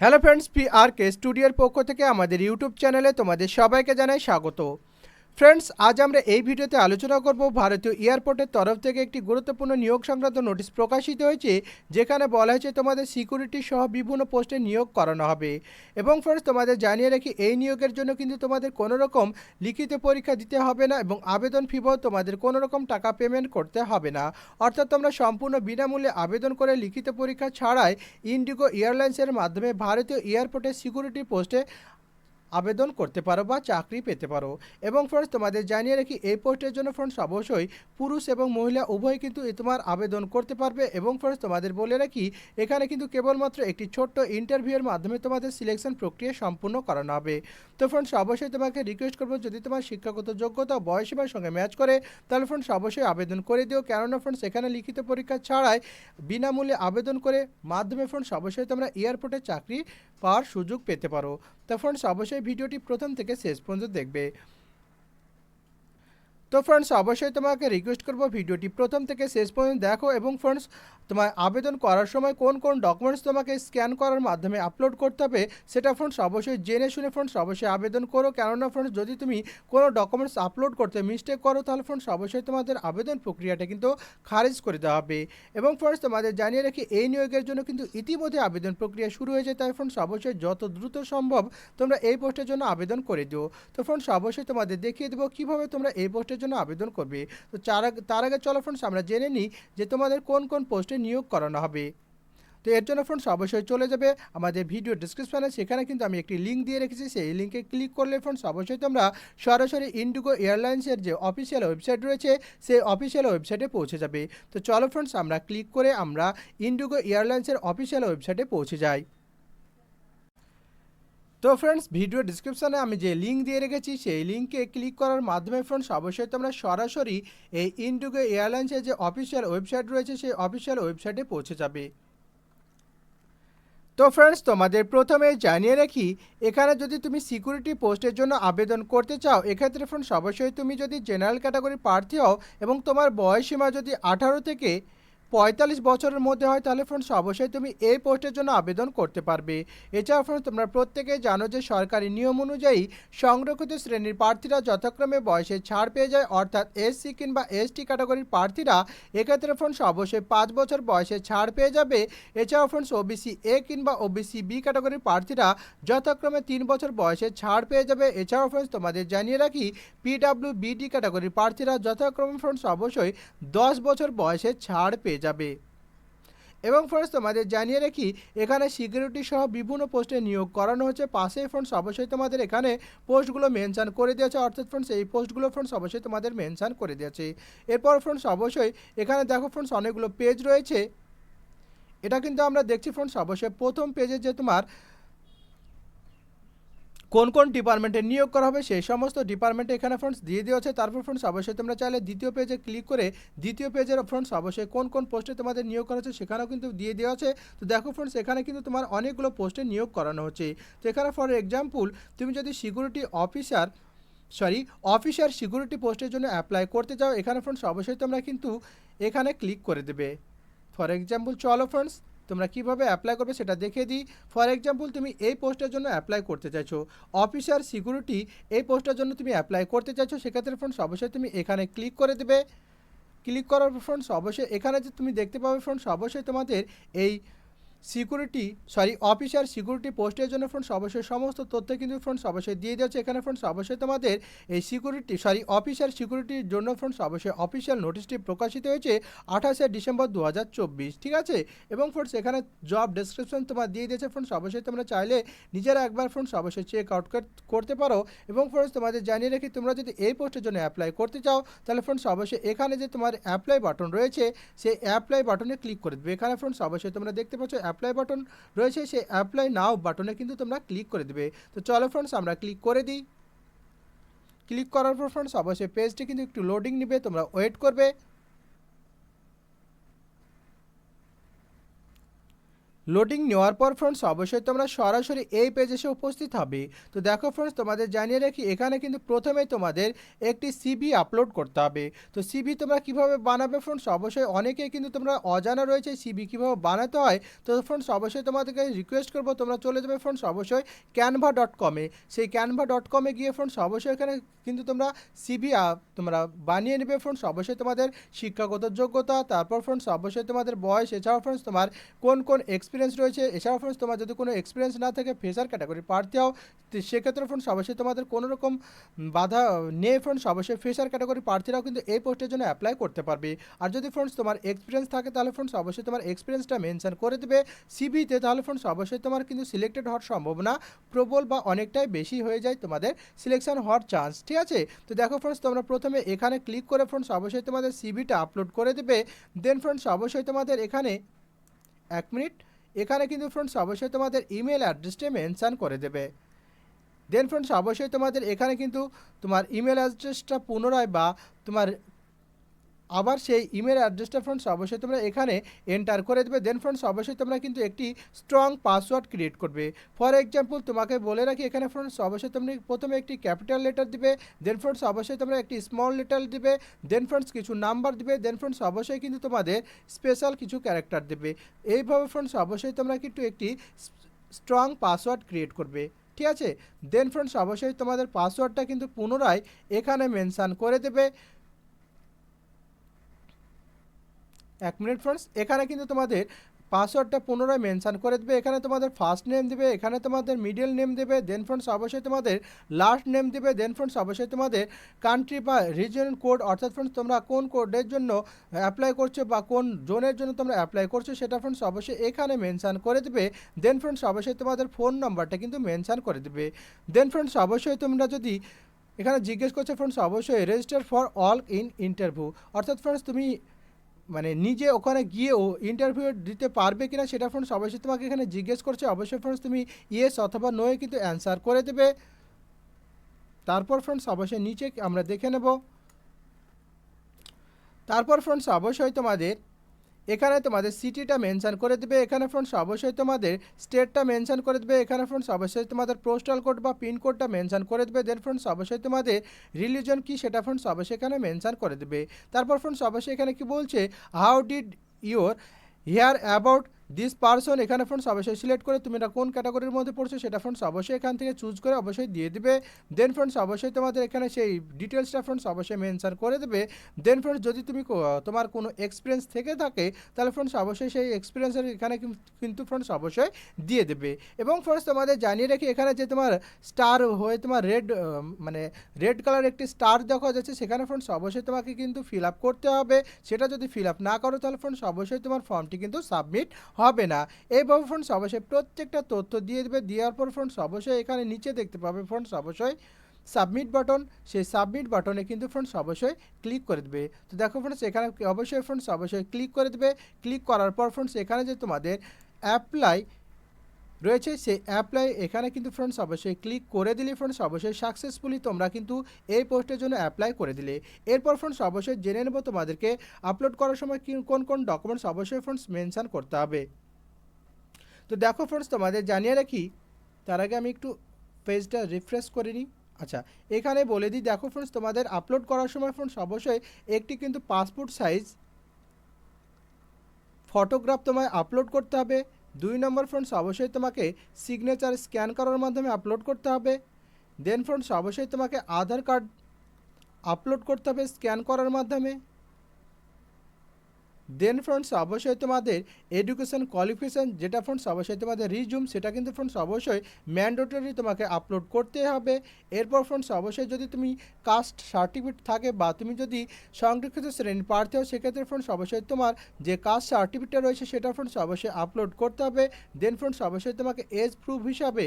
Hello friends P R K স্টুডিওর পক্ষ থেকে আমাদের ইউটিউব চ্যানেলে তোমাদের সবাইকে জানাই স্বাগত। ফ্রেন্ডস, আজ আমরা এই ভিডিওতে আলোচনা করব ভারতীয় এয়ারপোর্টের তরফ থেকে একটি গুরুত্বপূর্ণ নিয়োগ সংক্রান্ত নোটিশ প্রকাশিত হয়েছে, যেখানে বলা হয়েছে তোমাদের সিকিউরিটি সহ বিভিন্ন পোস্টে নিয়োগ করানো হবে। এবং ফ্রেন্ডস, তোমাদের জানিয়ে রাখি, এই নিয়োগের জন্য কিন্তু তোমাদের কোনো রকম লিখিত পরীক্ষা দিতে হবে না এবং আবেদন ফিও তোমাদের কোনো রকম টাকা পেমেন্ট করতে হবে না। অর্থাৎ তোমরা সম্পূর্ণ বিনামূল্যে আবেদন করে লিখিত পরীক্ষা ছাড়াই ইন্ডিগো এয়ারলাইন্সের মাধ্যমে ভারতীয় এয়ারপোর্টের সিকিউরিটি পোস্টে আবেদন করতে পারো বা চাকরি পেতে পারো। এবং ফ্রেন্ডস তোমাদের জানিয়ে রাখি, এই পোস্টের জন্য ফ্রেন্ডস অবশ্যই পুরুষ এবং মহিলা উভয় কিন্তু তোমার আবেদন করতে পারবে। এবং ফ্রেন্ডস তোমাদের বলে রাখি, এখানে কিন্তু কেবলমাত্র একটি ছোট্ট ইন্টারভিউয়ের মাধ্যমে তোমাদের সিলেকশন প্রক্রিয়া সম্পূর্ণ করানো হবে। তো ফ্রেন্ডস অবশ্যই তোমাকে রিকোয়েস্ট করব, যদি তোমার শিক্ষাগত যোগ্যতা বয়সীমার সঙ্গে ম্যাচ করে, তাহলে ফ্রেন্ডস অবশ্যই আবেদন করে দিও। কেননা ফ্রেন্ডস এখানে লিখিত পরীক্ষা ছাড়াই বিনামূল্যে আবেদন করে মাধ্যমে ফ্রেন্ডস অবশ্যই তোমরা এয়ারপোর্টে চাকরি পাওয়ার সুযোগ পেতে পারো। তো ফ্রেন্ডস অবশ্যই ভিডিওটি প্রথম থেকে শেষ পর্যন্ত দেখবে। তো ফ্রেন্ডস অবশ্যই তোমাকে রিকোয়েস্ট করব ভিডিওটি প্রথম থেকে শেষ পর্যন্ত দেখো এবং ফ্রেন্ডস তোমার আবেদন করার সময় কোন কোন ডকুমেন্টস তোমাকে স্ক্যান করার মাধ্যমে আপলোড করতে হবে, সেটা ফ্রেন্ডস অবশ্যই জেনে শুনে ফ্রেন্ডস অবশ্যই আবেদন করো। কেননা ফ্রেন্ডস যদি তুমি কোনো ডকুমেন্টস আপলোড করতে মিস্টেক করো, তাহলে ফ্রেন্ডস অবশ্যই তোমাদের আবেদন প্রক্রিয়াটা কিন্তু খারিজ করে দেওয়া হবে। এবং ফ্রেন্ডস তোমাদের জানিয়ে রাখি, এই নিয়োগের জন্য কিন্তু ইতিমধ্যে আবেদন প্রক্রিয়া শুরু হয়েছে, তাই ফ্রেন্ডস অবশ্যই যত দ্রুত সম্ভব তোমরা এই পোস্টের জন্য আবেদন করে দিও। তো ফ্রেন্ডস অবশ্যই তোমাদের দেখিয়ে দেবো, কীভাবে তোমরা এই পোস্টের জন্য আবেদন করবে। তো তার আগে চলো ফ্রেন্ডস আমরা জেনে নিই যে তোমাদের কোন কোন পোস্টে নিয়োগ করানো হবে। তো এর জন্য ফ্রেন্ডস অবশ্যই চলে যাবে আমাদের ভিডিও ডিসক্রিপশনে সেখানে কিন্তু আমি একটি লিঙ্ক দিয়ে রেখেছি। সেই লিঙ্কে ক্লিক করলে ফ্রেন্ডস অবশ্যই তোমরা সরাসরি ইন্ডিগো এয়ারলাইন্সের যে অফিসিয়াল ওয়েবসাইট রয়েছে, সেই অফিসিয়াল ওয়েবসাইটে পৌঁছে যাবে। তো চলো ফ্রেন্ডস আমরা ক্লিক করে আমরা ইন্ডিগো এয়ারলাইন্সের অফিসিয়াল ওয়েবসাইটে পৌঁছে যাই। তো ফ্রেন্ডস ভিডিও ডিসক্রিপশানে আমি যে লিঙ্ক দিয়ে রেখেছি, সেই লিঙ্কে ক্লিক করার মাধ্যমে ফ্রেন্ডস অবশ্যই তোমরা সরাসরি এই ইন্ডিগো এয়ারলাইন্সের যে অফিসিয়াল ওয়েবসাইট রয়েছে, সেই অফিসিয়াল ওয়েবসাইটে পৌঁছে যাবে। তো ফ্রেন্ডস তোমাদের প্রথমে জানিয়ে রাখি, এখানে যদি তুমি সিকিউরিটি পোস্টের জন্য আবেদন করতে চাও, এক্ষেত্রে ফ্রেন্ডস অবশ্যই তুমি যদি জেনারেল ক্যাটাগরি প্রার্থী হও এবং তোমার বয়সীমা যদি আঠারো থেকে পঁয়তাল্লিশ বছরের মধ্যে হয়, তাহলে ফ্রেন্ডস অবশ্যই তুমি এই পোস্টের জন্য আবেদন করতে পারবে। এছাড়া ফ্রেন্ডস তোমরা প্রত্যেকেই জানো যে সরকারি নিয়ম অনুযায়ী সংরক্ষিত শ্রেণির প্রার্থীরা যথাক্রমে বয়সে ছাড় পেয়ে যায়, অর্থাৎ এসসি কিংবা এসটি ক্যাটাগরির প্রার্থীরা এক্ষেত্রে ফ্রেন্ডস অবশ্যই পাঁচ বছর বয়সে ছাড় পেয়ে যাবে। এছাড়াও ফ্রেন্ডস ওবিসি এ কিংবা ওবিসি বি ক্যাটাগরির প্রার্থীরা যথাক্রমে তিন বছর বয়সে ছাড় পেয়ে যাবে। এছাড়াও ফ্রেন্ডস তোমাদের জানিয়ে রাখি পিডাব্লিউ বিডি ক্যাটাগরির প্রার্থীরা যথাক্রমে ফ্রেন্ডস অবশ্যই দশ বছর বয়সে ছাড় পেয়ে যাবে। এবং ফ্রেন্ডস তোমাদের জানিয়ে রাখি, এখানে সিকিউরিটি সহ বিভিন্ন পোস্টে নিয়োগ করানো হচ্ছে পাশে ফ্রেন্ডস অবশ্যই তোমাদের এখানে পোস্টগুলো মেনশান করে দিয়েছে। অর্থাৎ ফ্রেন্ডস এই পোস্টগুলো ফ্রেন্ডস অবশ্যই তোমাদের মেনশান করে দিয়েছে। এরপর ফ্রেন্ডস অবশ্যই এখানে দেখো ফ্রেন্ডস অনেকগুলো পেজ রয়েছে। এটা কিন্তু আমরা দেখছি ফ্রেন্ডস অবশ্যই প্রথম পেজে যে তোমার কোন কোন ডিপার্টমেন্টে নিয়োগ করা হবে, সেই সমস্ত ডিপার্টমেন্টে এখানে ফ্রেন্ডস দিয়ে দেওয়া আছে। তারপর ফ্রেন্ডস অবশ্যই তোমরা চাইলে দ্বিতীয় পেজে ক্লিক করে দ্বিতীয় পেজের ফ্রেন্ডস অবশ্যই কোন কোন পোস্টে তোমাদের নিয়োগ করা হচ্ছে সেখানেও কিন্তু দিয়ে দেওয়া আছে। তো দেখো ফ্রেন্ডস এখানে কিন্তু তোমার অনেকগুলো পোস্টে নিয়োগ করানো হচ্ছে। তো এখানে ফর এক্সাম্পল তুমি যদি security officer sorry officer security পোস্টের জন্য অ্যাপ্লাই করতে চাও, এখানে ফ্রেন্ডস অবশ্যই তোমরা কিন্তু এখানে ক্লিক করে দেবে। ফর এক্সাম্পল চলো ফ্রেন্ডস তোমরা কীভাবে অ্যাপ্লাই করবে সেটা দেখে দিই। ফর এক্সাম্পল তুমি এই পোস্টের জন্য অ্যাপ্লাই করতে চাইছো। অফিসার সিকিউরিটি এই পোস্টের জন্য তুমি অ্যাপ্লাই করতে চাইছো, সেক্ষেত্রে ফ্রেন্ডস অবশ্যই তুমি এখানে ক্লিক করে দেবে। ক্লিক করার ফ্রেন্ডস অবশ্যই এখানে যে তুমি দেখতে পাবে ফ্রেন্ডস অবশ্যই তোমাদের এই সিকিউরিটি সরি অফিসার সিকিউরিটি পোস্টের জন্য ফ্রেন্ডস অবশ্যই সমস্ত তথ্য কিন্তু ফ্রেন্ডস অবশ্যই দিয়ে দিয়েছে। এখানে ফ্রেন্ডস অবশ্যই তোমাদের এই সিকিউরিটি সরি অফিসার সিকিউরিটির জন্য ফ্রেন্ডস অবশ্যই অফিসিয়াল নোটিশটি প্রকাশিত হয়েছে আঠাশে ডিসেম্বর দু হাজার চব্বিশ, ঠিক আছে? এবং ফ্রেন্ডস এখানে জব ডেসক্রিপশন তোমার দিয়ে দিয়েছে ফ্রেন্ডস অবশ্যই তোমরা চাইলে নিজেরা একবার ফ্রেন্ডস অবশ্যই চেক আউট করতে পারো। এবং ফ্রেন্ডস তোমাদের জানিয়ে রাখি তোমরা যদি এই পোস্টের জন্য অ্যাপ্লাই করতে চাও, তাহলে ফ্রেন্ডস অবশ্যই এখানে যে তোমার অ্যাপ্লাই বাটন রয়েছে, সেই অ্যাপ্লাই বাটনে ক্লিক করে দেবে। এখানে ফ্রেন্ডস অবশ্যই তোমরা দেখতে পাচ্ছ অ্যাপ্লাই বাটন রয়েছে, সেই অ্যাপ্লাই নাও বাটনে কিন্তু তোমরা ক্লিক করে দেবে। তো চলো ফ্রেন্ডস আমরা ক্লিক করে দিই। ক্লিক করার পর ফ্রেন্ডস অবশ্যই পেজটি কিন্তু একটু লোডিং নেবে, তোমরা ওয়েট করবে। লোডিং নেওয়ার পর ফ্রেন্ডস অবশ্যই তোমরা সরাসরি এই পেজে এসে উপস্থিত হবে। তো দেখো ফ্রেন্ডস তোমাদের জানিয়ে রাখি, এখানে কিন্তু প্রথমে তোমাদের একটি সিভি আপলোড করতে হবে। তো সিভি তোমরা কীভাবে বানাবে ফ্রেন্ডস অবশ্যই অনেকেই কিন্তু তোমরা অজানা রয়েছে সিভি কীভাবে বানাতে হয়। তো ফ্রেন্ডস অবশ্যই তোমাদেরকে রিকোয়েস্ট করব, তোমরা চলে যাবে ফ্রেন্ডস অবশ্যই ক্যানভা ডট কমে সেই ক্যানভা ডট কমে গিয়ে ফ্রেন্ডস অবশ্যই এখানে কিন্তু তোমরা সিভি তোমরা বানিয়ে নেবে ফ্রেন্ডস অবশ্যই তোমাদের শিক্ষাগত যোগ্যতা, তারপর ফ্রেন্ডস অবশ্যই তোমাদের বয়স, এছাড়াও ফ্রেন্ডস তোমার কোন কোন এক্সপিরিয়েন্স রয়েছে। এছাড়াও ফ্রেন্ডস তোমার যদি কোনো এক্সপিরিয়েন্স না থাকে ফ্রেশার ক্যাটাগরি প্রার্থী হও সেক্ষেত্রে ফ্রেন্ডস অবশ্যই তোমাদের কোনো রকম বাধা নেই ফ্রেন্ডস অবশ্যই ফ্রেশার ক্যাটাগরি প্রার্থীরাও কিন্তু এই পোস্টের জন্য অ্যাপ্লাই করতে পারবে। আর যদি ফ্রেন্ডস তোমার এক্সপিরিয়েন্স থাকে, তাহলে ফ্রেন্ডস অবশ্যই তোমার এক্সপিরিয়েন্সটা মেনশন করে দেবে। সিভিতে তাহলে ফ্রেন্ডস অবশ্যই তোমার কিন্তু সিলেক্টেড হওয়ার সম্ভাবনা প্রবল বা অনেকটাই বেশি হয়ে যায় তোমাদের সিলেকশন হওয়ার চান্স ঠিক আছে? তো দেখো ফ্রেন্ডস তোমরা প্রথমে এখানে ক্লিক করে ফ্রেন্ডস অবশ্যই তোমাদের সিভিটা আপলোড করে দেবে। দেন ফ্রেন্ডস অবশ্যই তোমাদের এখানে এক মিনিট এখানে কিন্তু ফ্রেন্ডস অবশ্যই তোমাদের ইমেল অ্যাড্রেসটি মেনশান করে দেবে। দেন ফ্রেন্ডস অবশ্যই তোমাদের এখানে কিন্তু তোমার ইমেল অ্যাড্রেসটা পুনরায় বা তোমার আবার সেই ইমেল অ্যাড্রেসটা ফ্রেন্ডস অবশ্যই তোমরা এখানে এন্টার করে দেবে। দেন ফ্রেন্ডস অবশ্যই তোমরা কিন্তু একটি স্ট্রং পাসওয়ার্ড ক্রিয়েট করবে। ফর এক্সাম্পল তোমাকে বলে রাখি, এখানে ফ্রেন্ডস অবশ্যই তুমি প্রথমে একটি ক্যাপিটাল লেটার দিবে। দেন ফ্রেন্ডস অবশ্যই তোমরা একটি স্মল লেটার দিবে। দেন ফ্রেন্ডস কিছু নাম্বার দিবে। দেন ফ্রেন্ডস অবশ্যই কিন্তু তোমাদের স্পেশাল কিছু ক্যারেক্টার দেবে। এইভাবে ফ্রেন্ডস অবশ্যই তোমরা কিন্তু একটি স্ট্রং পাসওয়ার্ড ক্রিয়েট করবে। ঠিক আছে? দেন ফ্রেন্ডস অবশ্যই তোমাদের পাসওয়ার্ডটা কিন্তু পুনরায় এখানে মেনশান করে দেবে। এক মিনিট ফ্রেন্ডস এখানে কিন্তু তোমাদের পাসওয়ার্ডটা পুনরায় মেনশান করে দেবে, এখানে তোমাদের ফার্স্ট নেম দেবে, এখানে তোমাদের মিডল নেম দেবে দেন ফ্রেন্ডস অবশ্যই তোমাদের লাস্ট নেম দেবে দেন ফ্রেন্ডস অবশ্যই তোমাদের কান্ট্রি বা রিজন কোড অর্থাৎ ফ্রেন্ডস তোমরা কোন কোডের জন্য অ্যাপ্লাই করছ বা কোন জোনের জন্য তোমরা অ্যাপ্লাই করছ সেটা ফ্রেন্ডস অবশ্যই এখানে মেনশান করে দেবে দেন ফ্রেন্ডস অবশ্যই তোমাদের ফোন নাম্বারটা কিন্তু মেনশান করে দেবে। দেন ফ্রেন্ডস অবশ্যই তোমরা যদি এখানে জিজ্ঞেস করছ ফ্রেন্ডস অবশ্যই register for all in interview অর্থাৎ ফ্রেন্ডস তুমি মানে নিজে ওখানে গিয়েও ইন্টারভিউ দিতে পারবে কিনা সেটা ফ্রেন্ডস অবশ্যই তোমাকে এখানে জিজ্ঞেস করছে। অবশ্যই ফ্রেন্ডস তুমি ইয়েস অথবা নোয়ে কিন্তু অ্যান্সার করে দেবে। তারপর ফ্রেন্ডস অবশ্যই নিচে আমরা দেখে নেব। তারপর ফ্রেন্ডস অবশ্যই তোমাদের এখানে তোমাদের সিটিটা মেনশান করে দেবে, এখানে ফ্রেন্ডস অবশ্যই তোমাদের স্টেটটা মেনশান করে দেবে, এখানে ফ্রেন্ডস অবশ্যই তোমাদের পোস্টাল কোড বা পিন কোডটা মেনশান করে দেবে দেন ফ্রেন্ডস অবশ্যই তোমাদের রিলিজন কি সেটা ফ্রেন্ডস অবশ্যই এখানে মেনশান করে দেবে। তারপর ফ্রেন্ডস অবশ্যই এখানে কি বলছে how did your hear about this person এখানে ফ্রেন্ডস অবশ্যই সিলেক্ট করে তুমি এটা কোন ক্যাটাগরির মধ্যে পড়ছো সেটা ফ্রেন্ডস অবশ্যই এখান থেকে চুজ করে অবশ্যই দিয়ে দিবে। দেন ফ্রেন্ডস অবশ্যই তোমাদের এখানে সেই ডিটেলসটা ফ্রেন্ডস অবশ্যই মেনশন করে দেবে। দেন ফ্রেন্ডস যদি তুমি তোমার কোনো এক্সপিরিয়েন্স থেকে থাকে, তাহলে ফ্রেন্ডস অবশ্যই সেই এক্সপিরিয়েন্সের এখানে কিন- কিন্তু ফ্রেন্ডস অবশ্যই দিয়ে দেবে। এবং ফ্রেন্ডস তোমাদের জানিয়ে রাখি, এখানে যে তোমার স্টার হয়ে তোমার রেড মানে রেড কালার একটি স্টার দেখা যাচ্ছে, সেখানে ফ্রেন্ডস অবশ্যই তোমাকে কিন্তু ফিল আপ করতে হবে। সেটা যদি ফিল আপ না করো, তাহলে ফ্রেন্ডস অবশ্যই তোমার ফর্মটি কিন্তু সাবমিট হবে না। এইভাবে ফ্রেন্ডস অবশ্যই প্রত্যেকটা তথ্য দিয়ে দেবে। দেওয়ার পর ফ্রেন্ডস অবশ্যই এখানে নিচে দেখতে পাবে ফ্রেন্ডস অবশ্যই সাবমিট বাটন সেই সাবমিট বাটনে কিন্তু ফ্রেন্ডস অবশ্যই ক্লিক করে দেবে। তো দেখো ফ্রেন্ডস এখানে অবশ্যই ফ্রেন্ডস অবশ্যই ক্লিক করে দেবে। ক্লিক করার পর ফ্রেন্ডস এখানে যে তোমাদের অ্যাপ্লাই রয়েছে সেই অ্যাপ্লাই এখানে কিন্তু ফ্রেন্ডস অবশ্যই ক্লিক করে দিলে ফ্রেন্ডস অবশ্যই সাকসেসফুলি তোমরা কিন্তু এই পোস্টের জন্য অ্যাপ্লাই করে দিলে। এরপর ফ্রেন্ডস অবশ্যই জেনে নেব তোমাদেরকে আপলোড করার সময় কোন কোন ডকুমেন্টস অবশ্যই ফ্রেন্ডস মেনশান করতে হবে। তো দেখো ফ্রেন্ডস তোমাদের জানিয়ে রাখি, তার আগে আমি একটু পেজটা রিফ্রেশ করে নিই। আচ্ছা এখানে বলে দিই, দেখো ফ্রেন্ডস তোমাদের আপলোড করার সময় ফ্রেন্ডস অবশ্যই একটি কিন্তু পাসপোর্ট সাইজ ফটোগ্রাফ তোমায় আপলোড করতে হবে। দুই নম্বর ফ্রেন্ডস অবশ্যই তোমাকে সিগনেচার স্ক্যান করার মাধ্যমে আপলোড করতে হবে। দেন ফ্রেন্ডস অবশ্যই তোমাকে আধার কার্ড আপলোড করতে হবে স্ক্যান করার মাধ্যমে। দেন ফ্রেন্ডস অবশ্যই তোমাদের এডুকেশন কোয়ালিফিকেশান যেটা ফ্রেন্ডস অবশ্যই তোমাদের রিজুম সেটা কিন্তু ফ্রেন্ডস অবশ্যই ম্যান্ডেটরি তোমাকে আপলোড করতে হবে। এরপর ফ্রেন্ডস অবশ্যই যদি তুমি কাস্ট সার্টিফিকেট থাকে বা তুমি যদি সংরক্ষিত শ্রেণি প্রার্থী হও, সেক্ষেত্রে ফ্রেন্ডস অবশ্যই তোমার যে কাস্ট সার্টিফিকেটটা রয়েছে, সেটা ফ্রেন্ডস অবশ্যই আপলোড করতে হবে। দেন ফ্রেন্ডস অবশ্যই তোমাকে এজ প্রুফ হিসাবে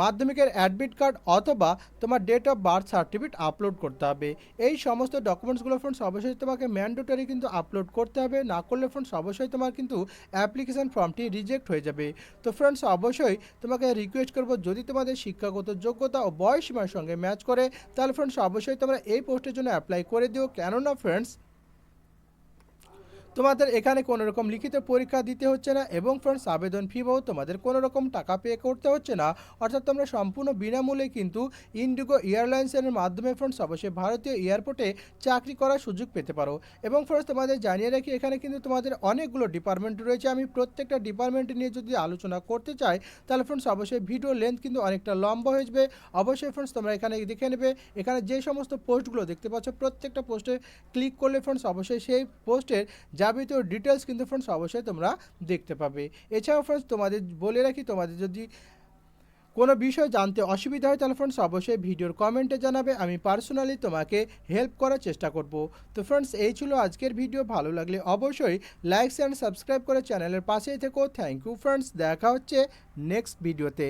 মাধ্যমিকের অ্যাডমিট কার্ড অথবা তোমার date of birth certificate upload করতে হবে। এই সমস্ত ডকুমেন্টসগুলো ফ্রেন্ডস অবশ্যই তোমাকে ম্যান্ডেটরি কিন্তু আপলোড করতে হবে। না করলে ফ্রেন্ডস অবশ্যই তোমার কিন্তু অ্যাপ্লিকেশান ফর্মটি রিজেক্ট হয়ে যাবে। তো ফ্রেন্ডস অবশ্যই তোমাকে রিকোয়েস্ট করব যদি তোমাদের শিক্ষাগত যোগ্যতা ও বয়স সীমার সঙ্গে ম্যাচ করে, তাহলে ফ্রেন্ডস অবশ্যই তোমরা এই পোস্টের জন্য অ্যাপ্লাই করে দিও। কেননা ফ্রেন্ডস তোমাদের এখানে কোনো রকম লিখিত পরীক্ষা দিতে হচ্ছে না এবং ফ্রেন্ডস আবেদন ফি বাবদ তোমাদের কোনো রকম টাকা পে করতে হচ্ছে না। অর্থাৎ তোমরা সম্পূর্ণ বিনামূল্যে কিন্তু ইন্ডিগো এয়ারলাইন্সের মাধ্যমে ফ্রেন্ডস অবশ্যই ভারতীয় এয়ারপোর্টে চাকরি করার সুযোগ পেতে পারো। এবং ফ্রেন্ডস তোমাদের জানিয়ে রাখি, এখানে কিন্তু তোমাদের অনেকগুলো ডিপার্টমেন্ট রয়েছে। আমি প্রত্যেকটা ডিপার্টমেন্ট নিয়ে যদি আলোচনা করতে চাই, তাহলে ফ্রেন্ডস অবশ্যই ভিডিও লেন্থ কিন্তু অনেকটা লম্বা হয়ে যাবে। অবশ্যই ফ্রেন্ডস তোমরা এখানে দেখে নেবে। এখানে যে সমস্ত পোস্টগুলো দেখতে পাচ্ছ, প্রত্যেকটা পোস্টে ক্লিক করলে ফ্রেন্ডস অবশ্যই সেই পোস্টের যাবতীয় ডিটেলস কিন্তু ফ্রেন্ডস অবশ্যই তোমরা দেখতে পাবে। এছাড়াও ফ্রেন্ডস তোমাদের বলে রাখি, তোমাদের যদি কোনো বিষয় জানতে অসুবিধা হয়, তাহলে ফ্রেন্ডস অবশ্যই ভিডিওর কমেন্টে জানাবে। আমি পার্সোনালি তোমাকে হেল্প করার চেষ্টা করব। তো ফ্রেন্ডস এই ছিল আজকের ভিডিও ভালো লাগলে অবশ্যই লাইক অ্যান্ড সাবস্ক্রাইব করে চ্যানেলের পাশেই থেকো। থ্যাংক ইউ ফ্রেন্ডস দেখা হচ্ছে নেক্সট ভিডিওতে